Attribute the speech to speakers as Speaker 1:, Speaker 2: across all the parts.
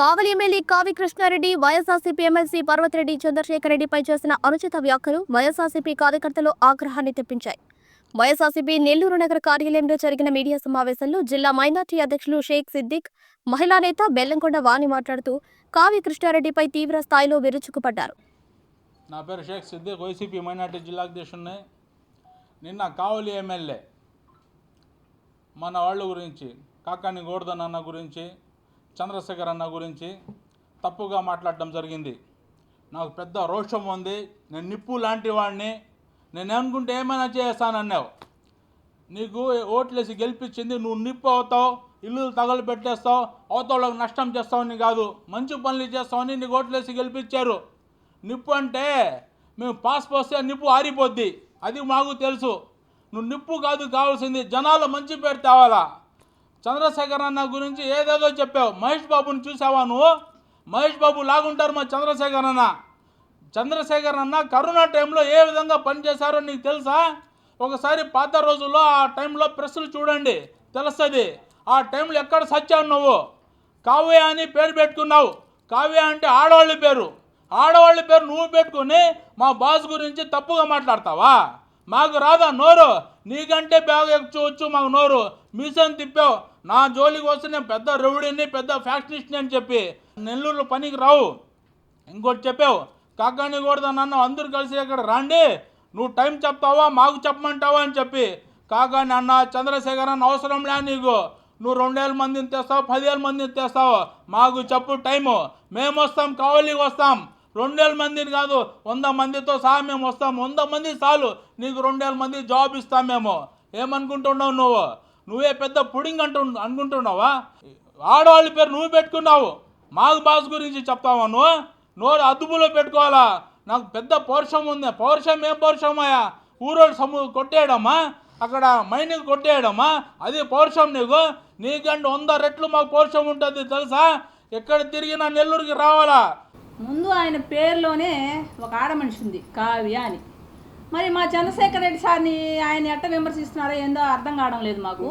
Speaker 1: కావలి MLA కావి Krishnareddy YSRCP MLC Parvathireddy Chandrasekhar రెడ్డిపై చేసిన అనుచిత వ్యాఖ్యలు వైఎస్ఆర్సీపీ కార్యకర్తలు ఆగ్రహాన్ని తెప్పించాయి. వైఎస్ఆర్సీపీ నెల్లూరు నగర కార్యాలయంలో జరిగిన మీడియా సమావేశంలో జిల్లా మైనార్టీ అధ్యక్షులు షేక్ సిద్దిక్ మహిళా నేత బెల్లంకొండ వాణి మాట్లాడుతూ కావి కృష్ణారెడ్డిపై తీవ్ర స్థాయిలో విరుచుకుపడ్డారు.
Speaker 2: నా పేరు షేక్ సిద్దిక్ వైసీపీ మైనార్టీ జిల్లా అధ్యక్షుడిని. నిన్న కావలి ఎమ్మెల్యే మన వాళ్ళ గురించి కాకాని గోవర్ధన్ అన్న గురించి చంద్రశేఖర్ అన్న గురించి తప్పుగా మాట్లాడడం జరిగింది. నాకు పెద్ద రోషం ఉంది. నేను నిప్పు లాంటి వాడిని నేను అనుకుంటే ఏమైనా చేస్తానన్నావు. నీకు ఓట్లేసి గెలిపించింది నువ్వు నిప్పు అవుతావు ఇల్లు తగలు పెట్టేస్తావు అవతలకు నష్టం చేస్తావని కాదు. మంచి పనులు చేస్తావని నీకు ఓట్లేసి గెలిపించారు. నిప్పు అంటే మేము పాస్ పోస్తే నిప్పు ఆరిపోద్ది. అది మాకు తెలుసు. నువ్వు నిప్పు కాదు కావాల్సింది జనాలు మంచి పేరు తేవాలా? చంద్రశేఖర్ అన్న గురించి ఏదేదో చెప్పావు. మహేష్ బాబుని చూసావా నువ్వు? మహేష్ బాబు లాగుంటారు మా చంద్రశేఖర్ అన్న. చంద్రశేఖర్ అన్న కరోనా టైంలో ఏ విధంగా పనిచేశారో నీకు తెలుసా? ఒకసారి పాత రోజుల్లో ఆ టైంలో ప్రెస్సులు చూడండి. తెలుస్తుంది. ఆ టైంలో ఎక్కడ సచ్చావు నువ్వు? కావ్య అని పేరు పెట్టుకున్నావు. కావ్య అంటే ఆడవాళ్ళ పేరు. ఆడవాళ్ళ పేరు నువ్వు పెట్టుకుని మా బాస్ గురించి తప్పుగా మాట్లాడతావా? మాకు రాదా నోరు? నీకంటే బాగా ఎక్కువచ్చు మాకు నోరు. మీసం తిప్పావు? నా జోలికి వస్తే నేను పెద్ద రౌడీని పెద్ద ఫ్యాక్షనిస్ట్ని అని చెప్పి నెల్లూరులో పనికి రావు. ఇంకోటి చెప్పావు కాకాని కూడా నన్ను అందరూ కలిసి ఇక్కడ రండి నువ్వు టైం చెప్తావా మాకు చెప్పమంటావా అని చెప్పి కాకాని అన్న చంద్రశేఖర్ అన్న అవసరం లే నీకు. నువ్వు రెండేళ్ళ మందిని తెస్తావు పదివేల మందిని తెస్తావు మాకు చెప్పు టైము. మేము వస్తాం కావలికి వస్తాం. రెండేళ్ళ మందిని కాదు వంద మందితో సహా మేము వస్తాం. వంద మంది చాలు నీకు రెండేళ్ళ మంది జాబ్ ఇస్తాం మేము. ఏమనుకుంటున్నావు నువ్వు? నువ్వే పెద్ద పుడింగ్ అంటు అనుకుంటున్నావా? ఆడవాళ్ళ పేరు నువ్వు పెట్టుకున్నావు. మాకు బాస్ గురించి చెప్తావా నువ్వు? నోరు అదుపులో పెట్టుకోవాలా? నాకు పెద్ద పౌరుషం ఉంది. పౌరుషం ఏం పౌరుషమయ్యా ఊరోళ్ళు సము కొట్టేయడమా? అక్కడ మైనింగ్ కొట్టేయడమా? అది పౌరుషం నీకు? నీకంటే వంద రెట్లు మాకు పౌరుషం ఉంటుంది తెలుసా? ఎక్కడ తిరిగినా నెల్లూరుకి రావాలా?
Speaker 3: ముందు ఆయన పేరులోనే ఒక ఆడ మనిషి ఉంది కావ్య అని. మరి మా చంద్రశేఖర్ రెడ్డి సార్ని ఆయన ఎట్ట విమర్శిస్తున్నారో ఏందో అర్థం కావడం లేదు మాకు.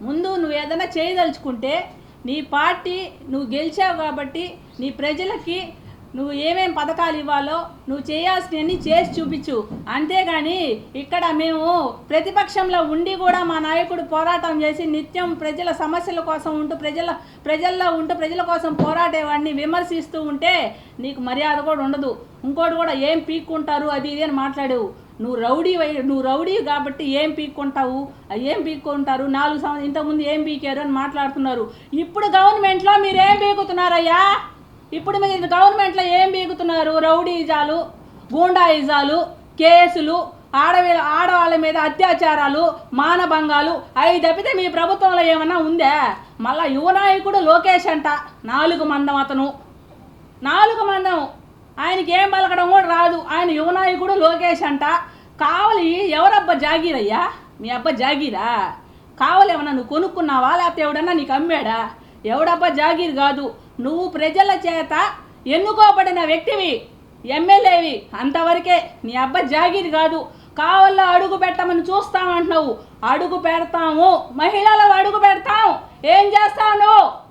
Speaker 3: ముందు నువ్వు ఏదైనా చేయదలుచుకుంటే నీ పార్టీ నువ్వు గెలిచావు కాబట్టి నీ ప్రజలకి నువ్వు ఏమేం పథకాలు ఇవ్వాలో నువ్వు చేయాల్సినవన్నీ చేసి చూపించు. అంతేగాని ఇక్కడ మేము ప్రతిపక్షంలో ఉండి కూడా మా నాయకుడు పోరాటం చేసి నిత్యం ప్రజల సమస్యల కోసం ఉంటూ ప్రజల ప్రజల్లో ఉంటూ ప్రజల కోసం పోరాటేవాడిని విమర్శిస్తూ ఉంటే నీకు మర్యాద కూడా ఉండదు. ఇంకోటి కూడా ఏం పీక్కుంటారు అది ఇది అని మాట్లాడేవు. నువ్వు రౌడీ నువ్వు రౌడీ కాబట్టి ఏం పీక్కుంటావు? ఏం పీక్కుంటారు? నాలుగు సంవత్సరం ఇంతకుముందు ఏం పీకారు అని మాట్లాడుతున్నారు. ఇప్పుడు గవర్నమెంట్లో మీరేం పీకుతున్నారయ్యా? ఇప్పుడు మీరు గవర్నమెంట్లో ఏం బీగుతున్నారు? రౌడీజాలు గూండాయిజాలు కేసులు ఆడవి ఆడవాళ్ళ మీద అత్యాచారాలు మానభంగాలు అవి తప్పితే మీ ప్రభుత్వంలో ఏమన్నా ఉందా? మళ్ళా యువనాయకుడు లోకేష్ అంట నాలుగు మందం అతను. నాలుగు మందం. ఆయనకి ఏం పలకడం కూడా రాదు. ఆయన యువనాయకుడు లోకేష్ అంట. కావలి ఎవరబ్బా జాగీరయ్యా? మీ అబ్బా జాగీరా? కావాలి ఏమన్నా నువ్వు కొనుక్కున్నావా? లేకపోతే ఎవడన్నా నీకు అమ్మాడా? ఎవడబ్బా జాగీర్ కాదు. నువ్వు ప్రజల చేత ఎన్నుకోబడిన వ్యక్తివి ఎమ్మెల్యేవి అంతవరకే నీ అబ్బా జాగీర్ కాదు. కావల్లో అడుగు పెట్టమని చూస్తామంటున్నావు. అడుగు పెడతాము. మహిళలు అడుగు పెడతాం. ఏం చేస్తావు నువ్వు